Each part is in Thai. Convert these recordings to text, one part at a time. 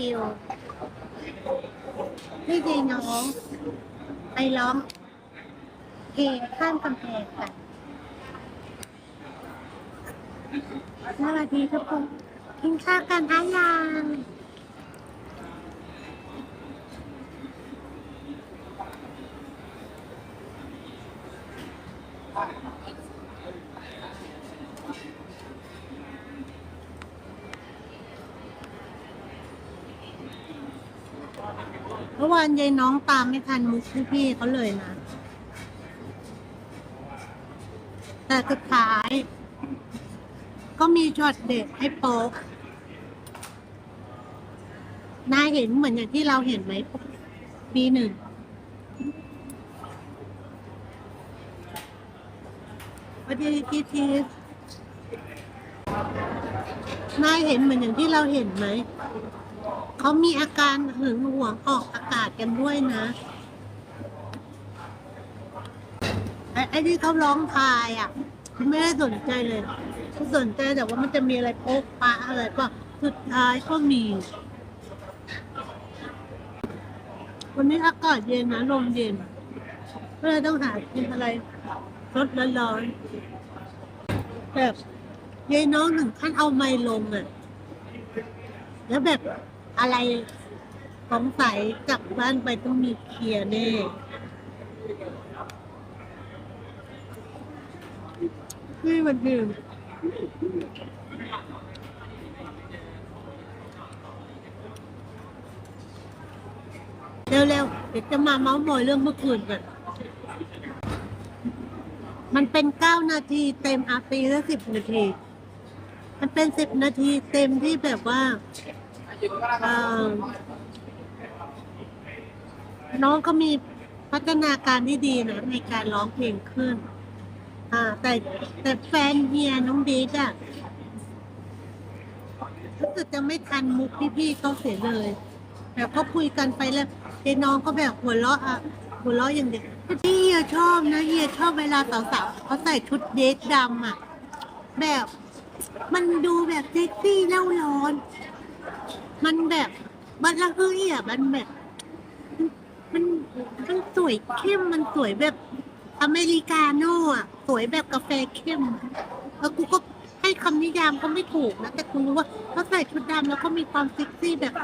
ฟิวพี่ยีน้อง ไปร้องเพลงข้ามกำแพงกันสวัสดีทุกคนกินข้าวกันหรือยัง มื่อวานยายน้องตามไม่ทันมุกพี่ๆเขาเลยนะ แต่สุดท้าย ก็มีช็อตเด็ดให้โป๊กนายเห็นเหมือนอย่างที่เราเห็นไหมปีหนึ่งวันที่ที่ที่นายเห็นเหมือนอย่างที่เราเห็นไหม เขามีอาการหึงหวงออกอากาศกันด้วยนะไอ้ไอ้ที่เขาร้องพายอะไม่ได้สนใจเลยเขาสนใจแต่ว่ามันจะมีอะไรโป๊กปะอะไรก็สุดท้ายก็มี วันนี้อากาศเย็นนะลมเย็นก็เลยต้องหากินอะไรรสร้อนๆแบบยายน้องถึงขั้นเอาไม้ลงอะ แล้วแบบ อะไรสงสัยกลับบ้านไปต้องมีเคลียร์แน่นี่มันดื่มเร็วๆ เดี๋ยวจะมาเมาส์มอยเรื่องเมื่อคืนกันมันเป็นเก้านาทีเต็มอาปีละสิบนาที มันเป็นสิบนาทีเต็มที่แบบว่า อ่อน้องก็มีพัฒนาการที่ดีนะ ในการร้องเพลงขึ้น อ่า แต่แต่แฟนเฮียน้องเดอะรู้สึกจะไม่ทันมุกพี่ๆเขาเสียเลยแบบเขาคุยกันไปแล้วเจ๊น้องก็แบบหัวเราะอะหัวเราะอย่างเดียวที่เฮียชอบนะเฮียชอบเวลาสาวๆเขาใส่ชุดเดทดำอะแบบมันดูแบบเซ็กซี่เล่าร้อน มันแบบมันละเฮ้ยอะมันแบบ มันมันสวยเข้มมันสวยแบบอเมริกาโน่อะ สวยแบบกาแฟเข้มแล้วกูก็ให้คำนิยามก็ไม่ถูกนะ แต่กูรู้ว่าเขาใส่ชุดดำแล้วก็มีความเซ็กซี่แบบ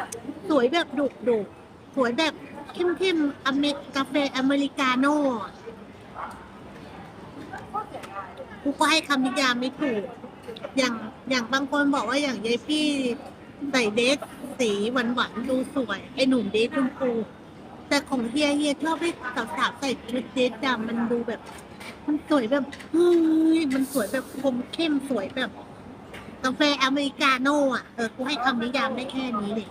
สวยแบบดุดุสวยแบบเข้มเข้มอเมกาแฟอเมริกาโน่กูก็ให้คำนิยามไม่ถูก อย่างอย่างบางคนบอกว่าอย่างยายพี่ใส่เดทสี หวานหวานๆดูสวย ไอหนุ่มเดทชมพูแต่ของเฮียเฮียชอบให้สาวๆใส่ชุดเดทดำมันดูแบบ มันสวยแบบเฮ้ยมันสวยแบบคมเข้มสวยแบบกาแฟอเมริกาโน่อะเออกูให้คำนิยามได้แค่นี้เลย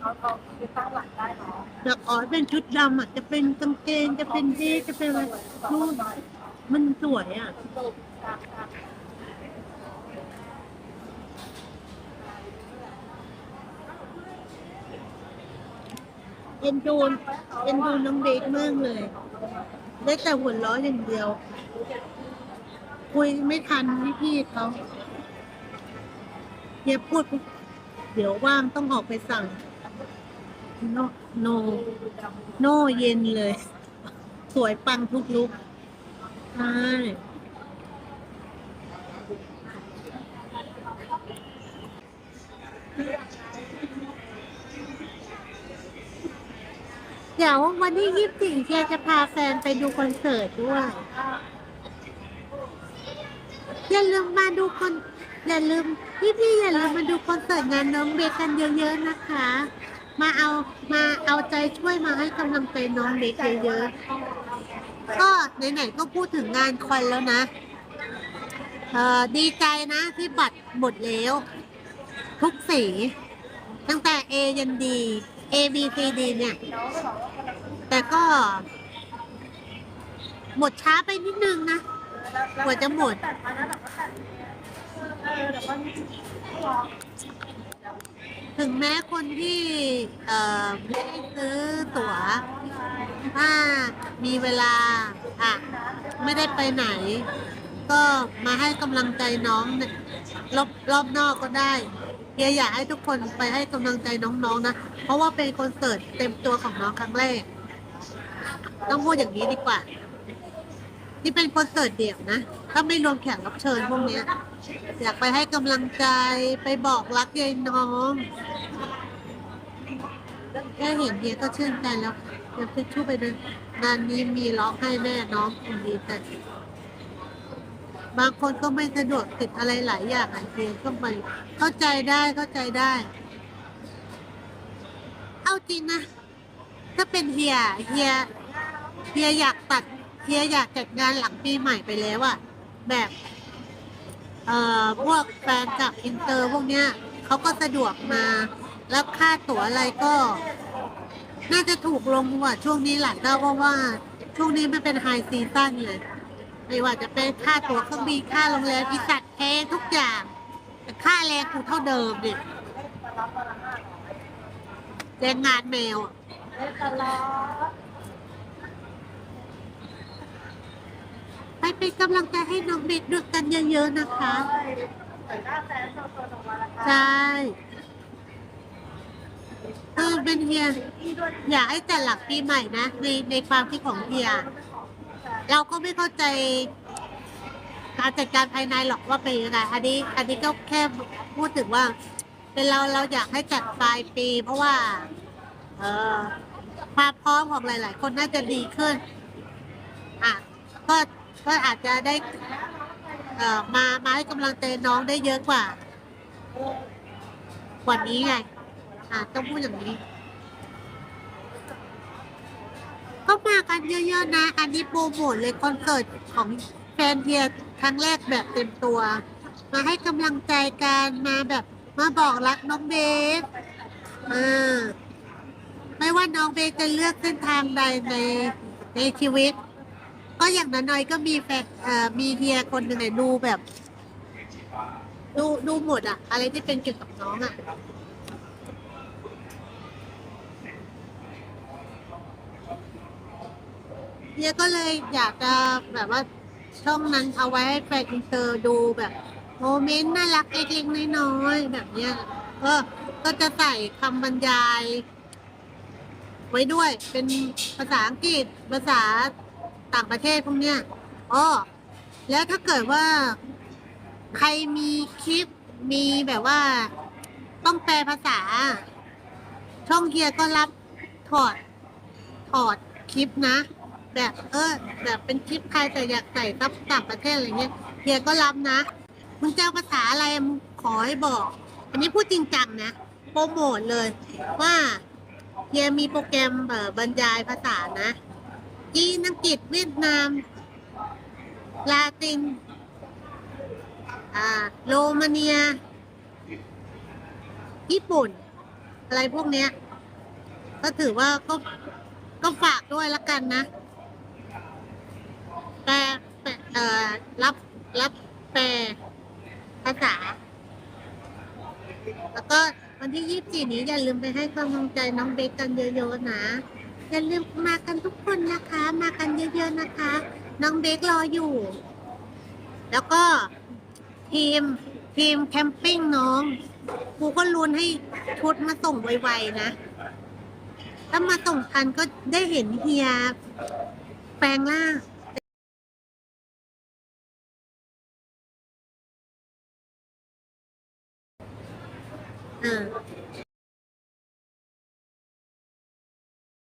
เราเราคือตั้งหลักได้เนาะแต่อ๋อเป็นชุดดำอะจะเป็นกางเกงจะเป็นเดทจะเป็นอะไรนู่น มันสวยอะ เอ็นดูนเอ็นดูน้องเด็กมากเลย ได้แต่หัวเราะอย่างเดียว คุยไม่ทันพี่พี่ๆเขาเฮียพูด เดี๋ยวว่างต้องออกไปสั่ง โนโนโนเย็นเลย สวยปังทุกลุก ใช่เดี๋ยววันที่ยี่สิบสี่เชียร์จะพาแฟนไปดูคอนเสิร์ตด้วยอย่าลืมมาดูคอนอย่าลืมพี่พี่อย่าลืมมาดูคอนเสิร์ตงานน้องเบคกันเยอะๆนะคะ มาเอามาเอาใจช่วยมาให้กำลังใจน้องเบคเยอะๆ ก็ไหนๆก็พูดถึงงานคอนแล้วนะเออดีใจนะที่บัตรหมดแล้ว ทุกสี ตั้งแต่ A ยัน D A B C D เนี่ย แต่ก็ หมดช้าไปนิดนึงนะกว่าจะหมด ถึงแม้คนที่เออไม่ได้ซื้อตั๋ว ถ้ามีเวลาอะไม่ได้ไปไหน ก็มาให้กำลังใจน้องรอบรอบนอกก็ได้เฮียอยากให้ทุกคนไปให้กำลังใจน้องๆนะ เพราะว่าเป็นคอนเสิร์ตเต็มตัวของน้องครั้งแรก ต้องพูดอย่างนี้ดีกว่าที่เป็นคอนเสิร์ตเดี่ยวนะ ถ้าไม่รวมแขกรับเชิญพวกเนี้ย อยากไปให้กำลังใจไปบอกรักยายน้อง แค่เห็นเฮียก็ชื่นใจแล้วเดี๋ยวทิชชู่ไปเลยงานนี้มีร้องให้แม่น้องคนดีแต่บางคนก็ไม่สะดวกติดอะไรหลายอย่างอะเฮียก็ไปเข้าใจได้เข้าใจได้ เอาจริงนะถ้าเป็นเฮียเฮียเฮียอยากตัดเฮียอยากจัดงานหลังปีใหม่ไปแล้วอะแบบเอ่อพวกแฟนคลับอินเตอร์พวกเนี้ยเขาก็สะดวกมา แล้วค่าตั๋วอะไรก็ น่าจะถูกลงกว่าช่วงนี้แหละนะเพราะว่า ช่วงนี้มันเป็นไฮซีซั่นเลยไม่ว่าจะเป็นค่าตั๋วเครื่องบินค่าโรงแรมอีสัตว์แพงทุกอย่าง แต่ค่าแรงกูเท่าเดิมดิแรงงานแมวได้ตลอดไปเป็นกำลังใจให้น้องเบกด้วยกันเยอะๆนะคะใส่หน้าแฟนโชว์ตัว ออเออเป็นเฮียที่ด้วยอยากให้แต่หลักปีใหม่นะในในความคิดของเฮียเราก็ไม่เข้าใจการจัดการภายในหรอกว่าเป็นยังไงอันนี้ อันนี้ก็แค่พูดถึงว่า เป็นเราเราอยากให้จัดปลายปี เพราะว่า เออความพร้อมของหลาย ๆ คนน่าจะดีขึ้น อะก็ก็อาจจะได้ เอ่อมามาให้กำลังใจน้องได้เยอะกว่า กว่านี้ไง อะ ต้องพูดอย่างนี้ ก็มากันเยอะๆนะ อันนี้โปรโมทเลยคอนเสิร์ตของแฟนเทียครั้งแรกแบบเต็มตัว มาให้กำลังใจกันมาแบบมาบอกรักน้องเบสอ่าไม่ว่าน้องเบสจะเลือกเส้นทางใดในในชีวิต ก็อย่างน้อยๆก็มีแฟนเอ่อมีเฮียคนหนึ่งเนี่ยดูแบบ ดูดูหมดอะอะไรที่เป็นเกี่ยวกับน้องอะ เฮียก็เลยอยากจะแบบว่าช่องนั้นเอาไว้ให้แฟนอินเตอร์ดูแบบโมเมนต์น่ารักเล็กๆน้อยๆแบบเนี้ยเออก็จะใส่คำบรรยาย ไว้ด้วย เป็นภาษาอังกฤษภาษาต่างประเทศพวกเนี้ยอ๋อแล้วถ้าเกิดว่า ใครมีคลิปมีแบบว่า ต้องแปลภาษา ช่องเฮียก็รับถอด ถอดคลิปนะ แบบเออแบบเป็นคลิปใครแต่อยากใส่ซับต่างประเทศอะไรเงี้ยเฮียก็รับนะมึงจะเอาภาษาอะไรมึงขอให้บอก อันนี้พูดจริงจังนะโปรโมทเลยว่าเฮียมีโปรแกรมเอ่อบรรยายภาษานะจีนอังกฤษเวียดนามลาตินอ่าโรมาเนีย ญี่ปุ่น อะไรพวกเนี้ย ก็ถือว่าก็ก็ฝากด้วยละกันนะ ปลแปลเอ่อรับรับแปลภาษา แล้วก็วันที่ยี่สิบสี่นี้อย่าลืมไปให้กำลังใจน้องเบคกันเยอะๆนะ อย่าลืมมากันทุกคนนะคะ มากันเยอะๆนะคะ น้องเบครออยู่ แล้วก็ทีมทีมแคมปิ้งน้องกูก็ลุ้นให้ชุดมาส่งไวๆนะ ถ้ามาส่งทันก็ได้เห็นเฮียแปลงร่าง